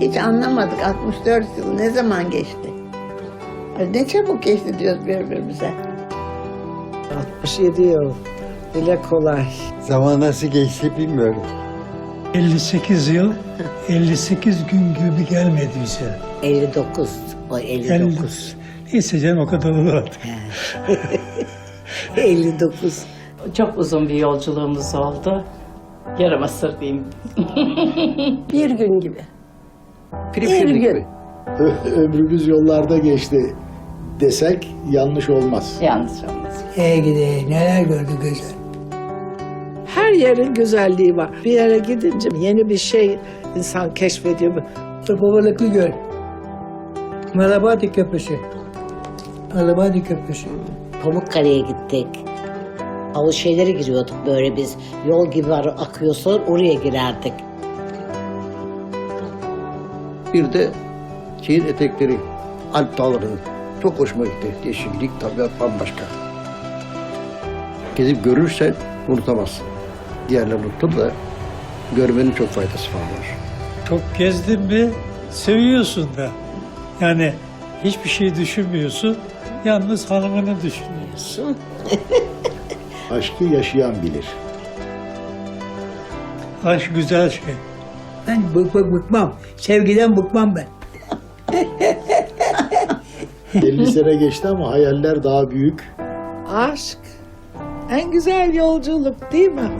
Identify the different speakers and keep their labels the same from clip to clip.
Speaker 1: Hiç anlamadık 64 yıl ne zaman geçti? Ay Ne çabuk geçti diyoruz birbirimize.
Speaker 2: 67 yıl. Dile kolay.
Speaker 3: Zaman nasıl geçti bilmiyorum.
Speaker 4: 58 yıl, 58 gün gibi gelmedi bize.
Speaker 2: 59. O 59.
Speaker 4: Neyse canım o kadar olur artık.
Speaker 2: 59.
Speaker 5: Çok uzun bir yolculuğumuz oldu. Yarım asır diyeyim.
Speaker 1: Bir gün gibi. Gün.
Speaker 6: gibi.
Speaker 7: ömrümüz yollarda geçti desek yanlış olmaz.
Speaker 5: Yanlış olmaz.
Speaker 8: Ey gidi neler gördü güzel.
Speaker 2: Her yerin güzelliği var. Bir yere gidince yeni bir şey insan keşfediyor.
Speaker 8: Babalıklı göl. Malabadi Köprüsü. Malabadi Köprüsü.
Speaker 9: Pamukkale'ye gittik. Halı şeylere giriyorduk böyle biz. Yol gibi var, akıyorsa oraya girerdik.
Speaker 6: Bir de şeyin etekleri, Alp dağları. Çok hoşuma gitti. Yeşillik, tabiat bambaşka. Gezip görürsen unutamazsın. Diğerlerini unuttun da görmenin çok faydası falan var.
Speaker 4: Çok gezdin mi seviyorsun da. Yani hiçbir şey düşünmüyorsun. Yalnız hanımını düşünüyorsun.
Speaker 7: Aşkı yaşayan bilir.
Speaker 4: Aşk güzel şey.
Speaker 8: Ben bık bık bıkmam. Sevgiden bıkmam ben.
Speaker 7: 50 sene geçti ama hayaller daha büyük.
Speaker 2: Aşk. En güzel yolculuk değil mi?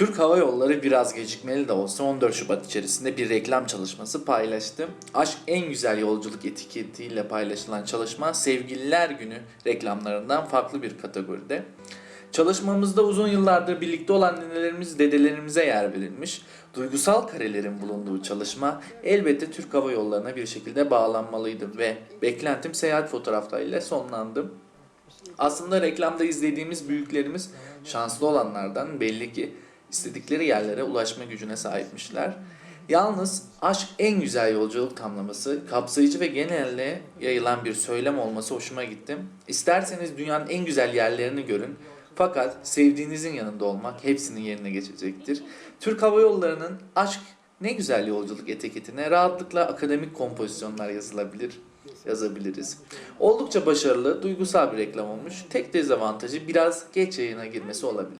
Speaker 10: Türk Hava Yolları biraz gecikmeli de olsa 14 Şubat içerisinde bir reklam çalışması paylaştı. Aşk en güzel yolculuk etiketiyle paylaşılan çalışma Sevgililer Günü reklamlarından farklı bir kategoride. Çalışmamızda uzun yıllardır birlikte olan nenelerimiz, dedelerimize yer verilmiş. Duygusal karelerin bulunduğu çalışma elbette Türk Hava Yolları'na bir şekilde bağlanmalıydı ve beklentim seyahat fotoğraflarıyla sonlandı. Aslında reklamda izlediğimiz büyüklerimiz şanslı olanlardan belli ki istedikleri yerlere ulaşma gücüne sahipmişler. Yalnız aşk en güzel yolculuk tamlaması, kapsayıcı ve genelde yayılan bir söylem olması hoşuma gitti. İsterseniz dünyanın en güzel yerlerini görün. Fakat sevdiğinizin yanında olmak hepsinin yerine geçecektir. Türk Hava Yolları'nın aşk ne güzel yolculuk etiketine rahatlıkla akademik kompozisyonlar yazılabilir yazabiliriz. Oldukça başarılı, duygusal bir reklam olmuş. Tek dezavantajı biraz geç yayına girmesi olabilir.